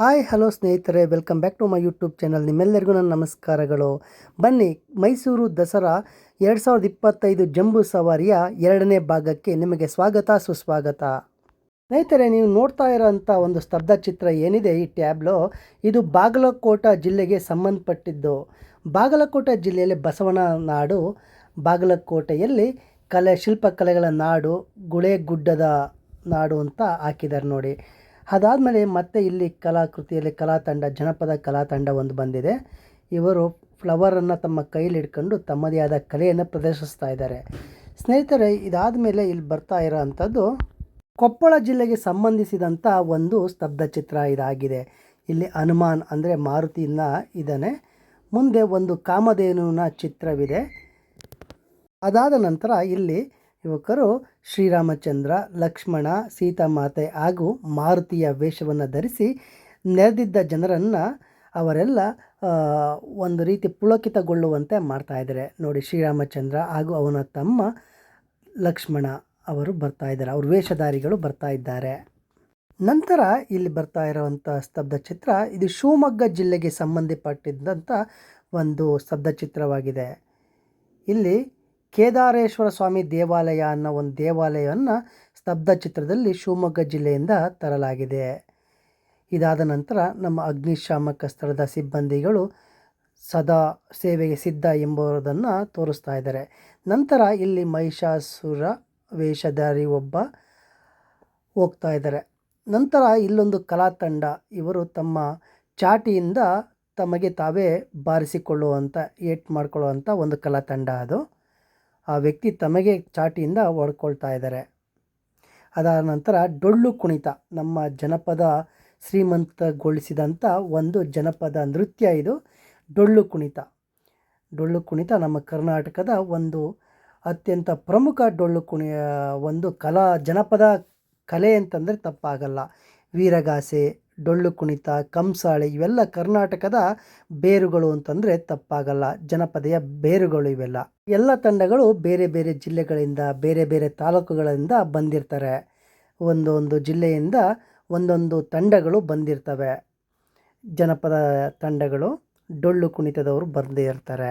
Hi, hello ಸ್ನೇಹಿತರೆ. Welcome back to my YouTube channel ನಿಮ್ಮೆಲ್ಲರಿಗೂ ನನ್ನ ನಮಸ್ಕಾರಗಳು. ಬನ್ನಿ, ಮೈಸೂರು ದಸರಾ ಎರಡು ಸಾವಿರದ ಇಪ್ಪತ್ತೈದು ಜಂಬೂ ಸವಾರಿಯ ಎರಡನೇ ಭಾಗಕ್ಕೆ ನಿಮಗೆ ಸ್ವಾಗತ, ಸುಸ್ವಾಗತ. ಸ್ನೇಹಿತರೆ, ನೀವು ನೋಡ್ತಾ ಇರೋಂಥ ಒಂದು ಸ್ತಬ್ಧ ಚಿತ್ರ ಏನಿದೆ ಈ ಟ್ಯಾಬ್ಲೋ? ಇದು ಬಾಗಲಕೋಟ ಜಿಲ್ಲೆಗೆ ಸಂಬಂಧಪಟ್ಟಿದ್ದು. ಬಾಗಲಕೋಟ ಜಿಲ್ಲೆಯಲ್ಲಿ ಬಸವನ ನಾಡು, ಬಾಗಲಕೋಟೆಯಲ್ಲಿ ಕಲೆ, ಶಿಲ್ಪಕಲೆಗಳ ನಾಡು, ಗುಳೇಗುಡ್ಡದ ನಾಡು ಅಂತ ಹಾಕಿದ್ದಾರೆ ನೋಡಿ. ಅದಾದಮೇಲೆ ಮತ್ತೆ ಇಲ್ಲಿ ಕಲಾಕೃತಿಯಲ್ಲಿ ಕಲಾ ತಂಡ ಜನಪದ ಕಲಾ ತಂಡ ಒಂದು ಬಂದಿದೆ. ಇವರು ಫ್ಲವರನ್ನು ತಮ್ಮ ಕೈಯಲ್ಲಿ ಹಿಡ್ಕೊಂಡು ತಮ್ಮದೇ ಆದ ಕಲೆಯನ್ನು ಪ್ರದರ್ಶಿಸ್ತಾ ಇದ್ದಾರೆ. ಸ್ನೇಹಿತರೆ ಇದಾದ ಮೇಲೆ ಇಲ್ಲಿ ಬರ್ತಾ ಇರೋ ಅಂಥದ್ದು ಕೊಪ್ಪಳ ಜಿಲ್ಲೆಗೆ ಸಂಬಂಧಿಸಿದಂಥ ಒಂದು ಸ್ತಬ್ಧ ಚಿತ್ರ ಇದಾಗಿದೆ. ಇಲ್ಲಿ ಹನುಮಾನ್ ಅಂದರೆ ಮಾರುತಿನ ಇದ್ದಾನೆ. ಮುಂದೆ ಒಂದು ಕಾಮಧೇನುವಿನ ಚಿತ್ರವಿದೆ. ಅದಾದ ನಂತರ ಇಲ್ಲಿ ಯುವಕರು ಶ್ರೀರಾಮಚಂದ್ರ, ಲಕ್ಷ್ಮಣ, ಸೀತಾಮಾತೆ ಹಾಗೂ ಮಾರುತಿಯ ವೇಷವನ್ನು ಧರಿಸಿ ನೆರೆದಿದ್ದ ಜನರನ್ನು ಅವರೆಲ್ಲ ಒಂದು ರೀತಿ ಪುಳಕಿತಗೊಳ್ಳುವಂತೆ ಮಾಡ್ತಾಯಿದ್ದಾರೆ ನೋಡಿ, ಶ್ರೀರಾಮಚಂದ್ರ ಹಾಗೂ ಅವನ ತಮ್ಮ ಲಕ್ಷ್ಮಣ ಅವರು ಬರ್ತಾ ಇದ್ದಾರೆ. ಅವ್ರ ವೇಷಧಾರಿಗಳು ಬರ್ತಾ ಇದ್ದಾರೆ. ನಂತರ ಇಲ್ಲಿ ಬರ್ತಾ ಇರುವಂಥ ಸ್ತಬ್ಧ ಚಿತ್ರ ಇದು ಶಿವಮೊಗ್ಗ ಜಿಲ್ಲೆಗೆ ಸಂಬಂಧಪಟ್ಟಿದ್ದಂಥ ಒಂದು ಸ್ತಬ್ಧ ಚಿತ್ರವಾಗಿದೆ. ಇಲ್ಲಿ ಕೇದಾರೇಶ್ವರ ಸ್ವಾಮಿ ದೇವಾಲಯ ಅನ್ನೋ ಒಂದು ದೇವಾಲಯವನ್ನು ಸ್ತಬ್ಧ ಚಿತ್ರದಲ್ಲಿ ಶಿವಮೊಗ್ಗ ಜಿಲ್ಲೆಯಿಂದ ತರಲಾಗಿದೆ. ಇದಾದ ನಂತರ ನಮ್ಮ ಅಗ್ನಿಶಾಮಕ ಸ್ಥಳದ ಸಿಬ್ಬಂದಿಗಳು ಸದಾ ಸೇವೆಗೆ ಸಿದ್ಧ ಎಂಬುದನ್ನು ತೋರಿಸ್ತಾ ಇದ್ದಾರೆ. ನಂತರ ಇಲ್ಲಿ ಮಹಿಷಾಸುರ ವೇಷಧಾರಿ ಒಬ್ಬ ಹೋಗ್ತಾ ಇದ್ದಾರೆ. ನಂತರ ಇಲ್ಲೊಂದು ಕಲಾ ತಂಡ, ಇವರು ತಮ್ಮ ಚಾಟಿಯಿಂದ ತಮಗೆ ತಾವೇ ಬಾರಿಸಿಕೊಳ್ಳುವಂಥ ಏಟ್ ಮಾಡಿಕೊಳ್ಳುವಂಥ ಒಂದು ಕಲಾ ತಂಡ ಅದು. ಆ ವ್ಯಕ್ತಿ ತಮಗೆ ಚಾಟಿಯಿಂದ ಹೊಡ್ಕೊಳ್ತಾ ಇದ್ದಾರೆ. ಅದಾದ ನಂತರ ಡೊಳ್ಳು ಕುಣಿತ, ನಮ್ಮ ಜನಪದ ಶ್ರೀಮಂತಗೊಳಿಸಿದಂಥ ಒಂದು ಜನಪದ ನೃತ್ಯ ಇದು. ಡೊಳ್ಳು ಕುಣಿತ. ಡೊಳ್ಳು ಕುಣಿತ ನಮ್ಮ ಕರ್ನಾಟಕದ ಒಂದು ಅತ್ಯಂತ ಪ್ರಮುಖ ಡೊಳ್ಳು ಕುಣಿಯ ಒಂದು ಕಲಾ, ಜನಪದ ಕಲೆ ಅಂತಂದರೆ ತಪ್ಪಾಗಲ್ಲ. ವೀರಗಾಸೆ ಡೊಳ್ಳು ಕುಣಿತ, ಕಂಸಾಳೆ ಇವೆಲ್ಲ ಕರ್ನಾಟಕದ ಬೇರುಗಳು ಅಂತಂದರೆ ತಪ್ಪಾಗಲ್ಲ. ಜನಪದೆಯ ಬೇರುಗಳು ಇವೆಲ್ಲ. ಎಲ್ಲ ತಂಡಗಳು ಬೇರೆ ಬೇರೆ ಜಿಲ್ಲೆಗಳಿಂದ, ಬೇರೆ ಬೇರೆ ತಾಲೂಕುಗಳಿಂದ ಬಂದಿರ್ತಾರೆ ಒಂದೊಂದು ಜಿಲ್ಲೆಯಿಂದ ಒಂದೊಂದು ತಂಡಗಳು ಬಂದಿರ್ತವೆ. ಜನಪದ ತಂಡಗಳು ಡೊಳ್ಳು ಕುಣಿತದವರು ಬಂದೇ ಇರ್ತಾರೆ.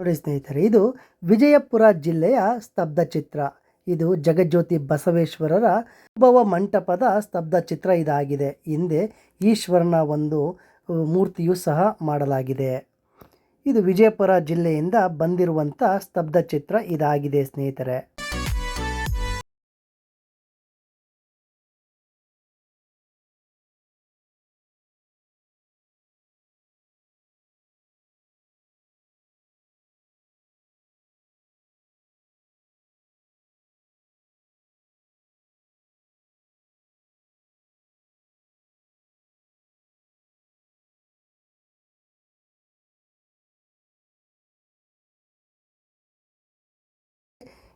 ನೋಡಿ ಸ್ನೇಹಿತರೆ, ಇದು ವಿಜಯಪುರ ಜಿಲ್ಲೆಯ ಸ್ತಬ್ಧ ಚಿತ್ರ. ಇದು ಜಗಜ್ಯೋತಿ ಬಸವೇಶ್ವರರ ಉದ್ಭವ ಮಂಟಪದ ಸ್ತಬ್ಧ ಚಿತ್ರ ಇದಾಗಿದೆ. ಹಿಂದೆ ಈಶ್ವರನ ಒಂದು ಮೂರ್ತಿಯೂ ಸಹ ಮಾಡಲಾಗಿದೆ. ಇದು ವಿಜಯಪುರ ಜಿಲ್ಲೆಯಿಂದ ಬಂದಿರುವಂಥ ಸ್ತಬ್ಧ ಚಿತ್ರ ಇದಾಗಿದೆ ಸ್ನೇಹಿತರೆ.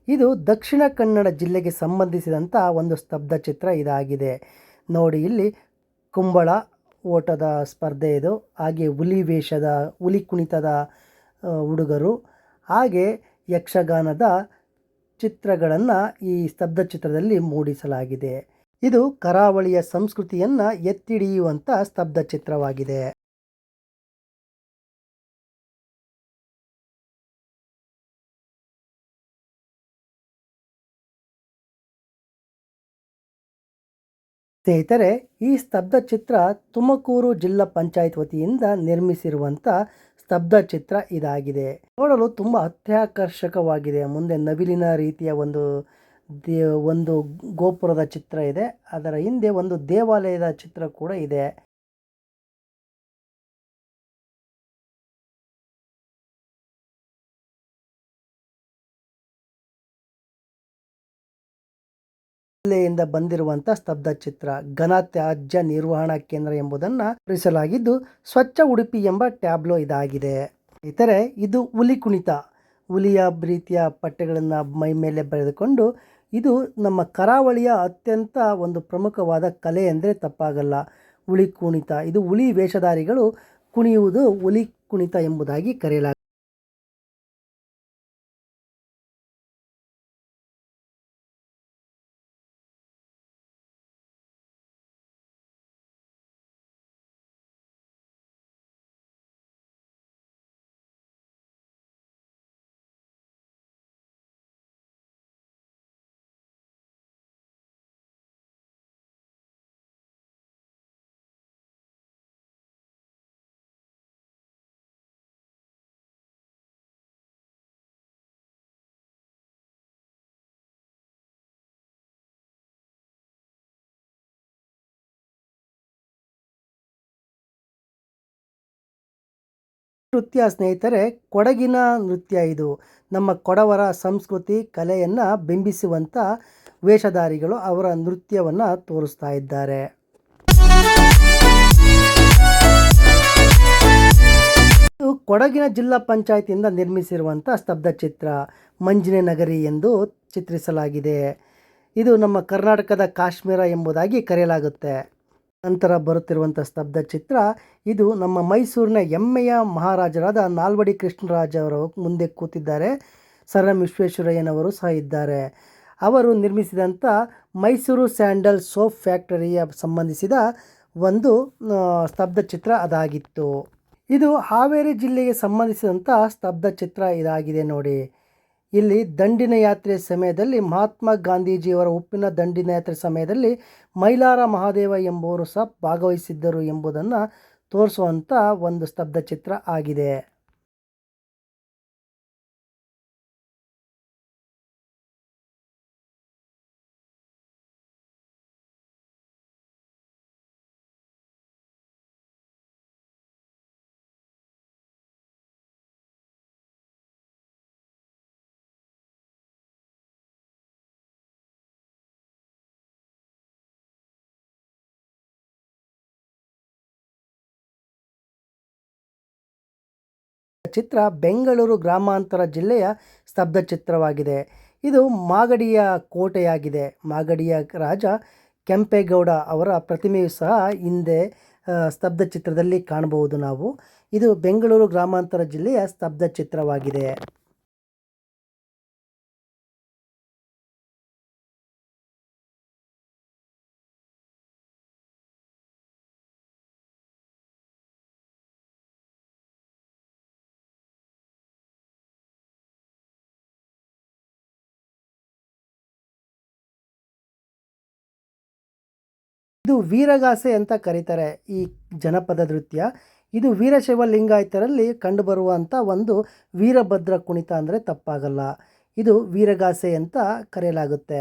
ಇದು ದಕ್ಷಿಣ ಕನ್ನಡ ಜಿಲ್ಲೆಗೆ ಸಂಬಂಧಿಸಿದಂಥ ಒಂದು ಸ್ತಬ್ಧ ಚಿತ್ರ ಇದಾಗಿದೆ. ನೋಡಿ, ಇಲ್ಲಿ ಕುಂಬಳ ಓಟದ ಸ್ಪರ್ಧೆ ಇದು, ಹಾಗೆ ಹುಲಿ ವೇಷದ, ಹುಲಿ ಕುಣಿತದ ಹುಡುಗರು, ಹಾಗೆ ಯಕ್ಷಗಾನದ ಚಿತ್ರಗಳನ್ನು ಈ ಸ್ತಬ್ಧ ಚಿತ್ರದಲ್ಲಿ ಮೂಡಿಸಲಾಗಿದೆ. ಇದು ಕರಾವಳಿಯ ಸಂಸ್ಕೃತಿಯನ್ನು ಎತ್ತಿಡಿಯುವಂಥ ಸ್ತಬ್ಧ ಚಿತ್ರವಾಗಿದೆ. ಸ್ನೇಹಿತರೆ, ಈ ಸ್ತಬ್ಧ ಚಿತ್ರ ತುಮಕೂರು ಜಿಲ್ಲಾ ಪಂಚಾಯತ್ ವತಿಯಿಂದ ನಿರ್ಮಿಸಿರುವಂಥ ಸ್ತಬ್ಧ ಚಿತ್ರ ಇದಾಗಿದೆ. ನೋಡಲು ತುಂಬ ಅತ್ಯಾಕರ್ಷಕವಾಗಿದೆ. ಮುಂದೆ ನವಿಲಿನ ರೀತಿಯ ಒಂದು ದೇ, ಒಂದು ಗೋಪುರದ ಚಿತ್ರ ಇದೆ. ಅದರ ಹಿಂದೆ ಒಂದು ದೇವಾಲಯದ ಚಿತ್ರ ಕೂಡ ಇದೆ. ಜಿಲ್ಲೆಯಿಂದ ಬಂದಿರುವಂತಹ ಸ್ತಬ್ಧ ಚಿತ್ರ ಘನ ತ್ಯಾಜ್ಯ ನಿರ್ವಹಣಾ ಕೇಂದ್ರ ಎಂಬುದನ್ನು ತಿಳಿಸಲಾಗಿದ್ದು ಸ್ವಚ್ಛ ಉಡುಪಿ ಎಂಬ ಟ್ಯಾಬ್ಲೋ ಇದಾಗಿದೆ. ಇತರೆ ಇದು ಹುಲಿ ಕುಣಿತ. ಹುಲಿಯ ರೀತಿಯ ಪಟ್ಟೆಗಳನ್ನು ಮೈ ಮೇಲೆ ಬರೆದುಕೊಂಡು ಇದು ನಮ್ಮ ಕರಾವಳಿಯ ಅತ್ಯಂತ ಒಂದು ಪ್ರಮುಖವಾದ ಕಲೆ ಅಂದರೆ ತಪ್ಪಾಗಲ್ಲ. ಹುಲಿ ಕುಣಿತ. ಇದು ಹುಲಿ ವೇಷಧಾರಿಗಳು ಕುಣಿಯುವುದು ಹುಲಿ ಕುಣಿತ ಎಂಬುದಾಗಿ ಕರೆಯಲಾಗುತ್ತದೆ. ನೃತ್ಯ ಸ್ನೇಹಿತರೆ, ಕೊಡಗಿನ ನೃತ್ಯ ಇದು. ನಮ್ಮ ಕೊಡವರ ಸಂಸ್ಕೃತಿ, ಕಲೆಯನ್ನು ಬಿಂಬಿಸುವಂಥ ವೇಷಧಾರಿಗಳು ಅವರ ನೃತ್ಯವನ್ನು ತೋರಿಸ್ತಾ ಇದ್ದಾರೆ. ಇದು ಕೊಡಗಿನ ಜಿಲ್ಲಾ ಪಂಚಾಯತಿಯಿಂದ ನಿರ್ಮಿಸಿರುವಂಥ ಸ್ತಬ್ಧ ಚಿತ್ರ, ಮಂಜಿನ ನಗರಿ ಎಂದು ಚಿತ್ರಿಸಲಾಗಿದೆ. ಇದು ನಮ್ಮ ಕರ್ನಾಟಕದ ಕಾಶ್ಮೀರ ಎಂಬುದಾಗಿ ಕರೆಯಲಾಗುತ್ತೆ. ನಂತರ ಬರುತ್ತಿರುವಂಥ ಸ್ತಬ್ಧ ಚಿತ್ರ ಇದು ನಮ್ಮ ಮೈಸೂರಿನ ಹೆಮ್ಮೆಯ ಮಹಾರಾಜರಾದ ನಾಲ್ವಡಿ ಕೃಷ್ಣರಾಜ ಅವರು ಮುಂದೆ ಕೂತಿದ್ದಾರೆ. ಸರ್ ಎಂ ವಿಶ್ವೇಶ್ವರಯ್ಯನವರು ಸಹ ಇದ್ದಾರೆ. ಅವರು ನಿರ್ಮಿಸಿದಂಥ ಮೈಸೂರು ಸ್ಯಾಂಡಲ್ ಸೋಪ್ ಫ್ಯಾಕ್ಟರಿಯ ಸಂಬಂಧಿಸಿದ ಒಂದು ಸ್ತಬ್ಧ ಚಿತ್ರ ಅದಾಗಿತ್ತು. ಇದು ಹಾವೇರಿ ಜಿಲ್ಲೆಗೆ ಸಂಬಂಧಿಸಿದಂಥ ಸ್ತಬ್ಧ ಚಿತ್ರ ಇದಾಗಿದೆ ನೋಡಿ. ಇಲ್ಲಿ ದಂಡಿನ ಯಾತ್ರೆ ಸಮಯದಲ್ಲಿ ಮಹಾತ್ಮ ಗಾಂಧೀಜಿಯವರ ಉಪ್ಪಿನ ದಂಡಿನ ಯಾತ್ರೆ ಸಮಯದಲ್ಲಿ ಮೈಲಾರ ಮಹಾದೇವ ಎಂಬುವರು ಸಹ ಭಾಗವಹಿಸಿದ್ದರು ಎಂಬುದನ್ನು ತೋರಿಸುವಂಥ ಒಂದು ಸ್ತಬ್ಧ ಚಿತ್ರ ಆಗಿದೆ. ಚಿತ್ರ ಬೆಂಗಳೂರು ಗ್ರಾಮಾಂತರ ಜಿಲ್ಲೆಯ ಸ್ತಬ್ಧ ಚಿತ್ರವಾಗಿದೆ. ಇದು ಮಾಗಡಿಯ ಕೋಟೆಯಾಗಿದೆ. ಮಾಗಡಿಯ ರಾಜ ಕೆಂಪೇಗೌಡ ಅವರ ಪ್ರತಿಮೆಯು ಸಹ ಹಿಂದೆ ಸ್ತಬ್ಧ ಚಿತ್ರದಲ್ಲಿ ಕಾಣಬಹುದು ನಾವು. ಇದು ಬೆಂಗಳೂರು ಗ್ರಾಮಾಂತರ ಜಿಲ್ಲೆಯ ಸ್ತಬ್ಧ ಚಿತ್ರವಾಗಿದೆ. ಇದು ವೀರಗಾಸೆ ಅಂತ ಕರೀತಾರೆ ಈ ಜನಪದ ನೃತ್ಯ. ಇದು ವೀರಶೈವ ಲಿಂಗಾಯತರಲ್ಲಿ ಕಂಡುಬರುವಂಥ ಒಂದು ವೀರಭದ್ರ ಕುಣಿತ ಅಂದರೆ ತಪ್ಪಾಗಲ್ಲ. ಇದು ವೀರಗಾಸೆ ಅಂತ ಕರೆಯಲಾಗುತ್ತೆ.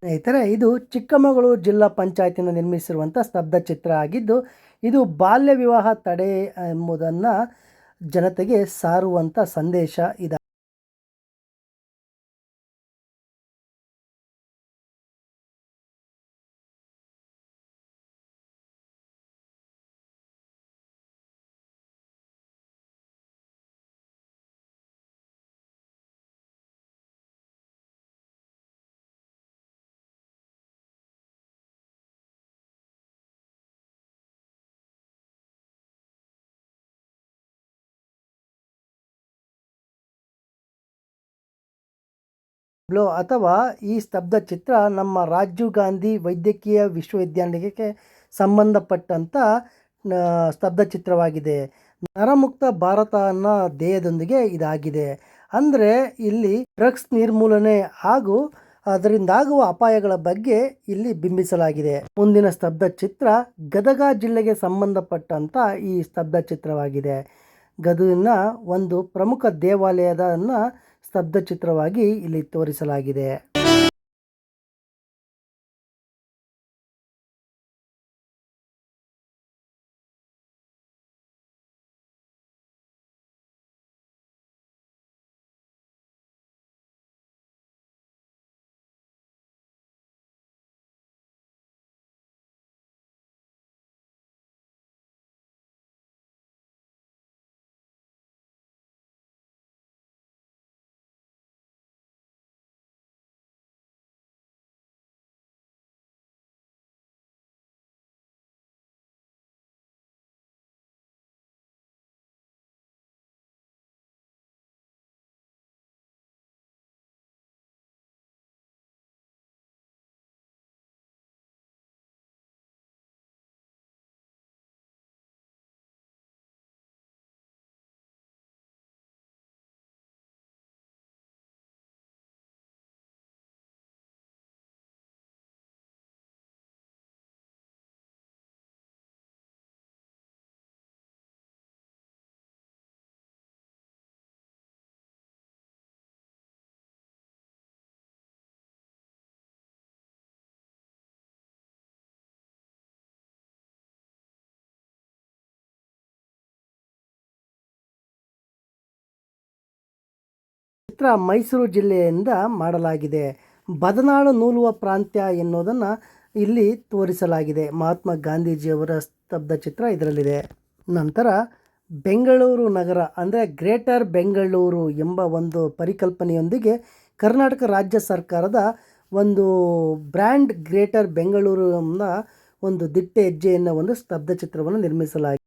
ಸ್ನೇಹಿತರೆ, ಇದು ಚಿಕ್ಕಮಗಳೂರು ಜಿಲ್ಲಾ ಪಂಚಾಯತಿನ ನಿರ್ಮಿಸಿರುವಂಥ ಸ್ತಬ್ಧ ಚಿತ್ರ ಆಗಿದ್ದು, ಇದು ಬಾಲ್ಯ ವಿವಾಹ ತಡೆ ಎಂಬುದನ್ನು ಜನತೆಗೆ ಸಾರುವಂಥ ಸಂದೇಶ ಇದೆ. ಬ್ಲೋ ಅಥವಾ ಈ ಸ್ತಬ್ಧ ಚಿತ್ರ ನಮ್ಮ ರಾಜೀವ್ ಗಾಂಧಿ ವೈದ್ಯಕೀಯ ವಿಶ್ವವಿದ್ಯಾನಿಲಯಕ್ಕೆ ಸಂಬಂಧಪಟ್ಟಂಥ ಸ್ತಬ್ಧ ಚಿತ್ರವಾಗಿದೆ. ನರಮುಕ್ತ ಭಾರತ ಅನ್ನೋ ಧ್ಯೇಯದೊಂದಿಗೆ ಇದಾಗಿದೆ. ಅಂದರೆ ಇಲ್ಲಿ ಡ್ರಗ್ಸ್ ನಿರ್ಮೂಲನೆ ಹಾಗೂ ಅದರಿಂದಾಗುವ ಅಪಾಯಗಳ ಬಗ್ಗೆ ಇಲ್ಲಿ ಬಿಂಬಿಸಲಾಗಿದೆ. ಮುಂದಿನ ಸ್ತಬ್ಧ ಚಿತ್ರ ಗದಗ ಜಿಲ್ಲೆಗೆ ಸಂಬಂಧಪಟ್ಟಂಥ ಈ ಸ್ತಬ್ಧ ಚಿತ್ರವಾಗಿದೆ. ಗದಗಿನ ಒಂದು ಪ್ರಮುಖ ದೇವಾಲಯದನ್ನ ಸ್ತಬ್ಧ ಚಿತ್ರವಾಗಿ ಇಲ್ಲಿ ತೋರಿಸಲಾಗಿದೆ. ಚಿತ್ರ ಮೈಸೂರು ಜಿಲ್ಲೆಯಿಂದ ಮಾಡಲಾಗಿದೆ. ಬದನಾಳು ನೂಲುವ ಪ್ರಾಂತ್ಯ ಎನ್ನುವುದನ್ನು ಇಲ್ಲಿ ತೋರಿಸಲಾಗಿದೆ. ಮಹಾತ್ಮ ಗಾಂಧೀಜಿಯವರ ಸ್ತಬ್ಧ ಚಿತ್ರ ಇದರಲ್ಲಿದೆ. ನಂತರ ಬೆಂಗಳೂರು ನಗರ, ಅಂದರೆ ಗ್ರೇಟರ್ ಬೆಂಗಳೂರು ಎಂಬ ಒಂದು ಪರಿಕಲ್ಪನೆಯೊಂದಿಗೆ ಕರ್ನಾಟಕ ರಾಜ್ಯ ಸರ್ಕಾರದ ಒಂದು ಬ್ರ್ಯಾಂಡ್ ಗ್ರೇಟರ್ ಬೆಂಗಳೂರು ಒಂದು ದಿಟ್ಟ ಹೆಜ್ಜೆಯನ್ನು ಒಂದು ಸ್ತಬ್ಧ ಚಿತ್ರವನ್ನು ನಿರ್ಮಿಸಲಾಗಿದೆ.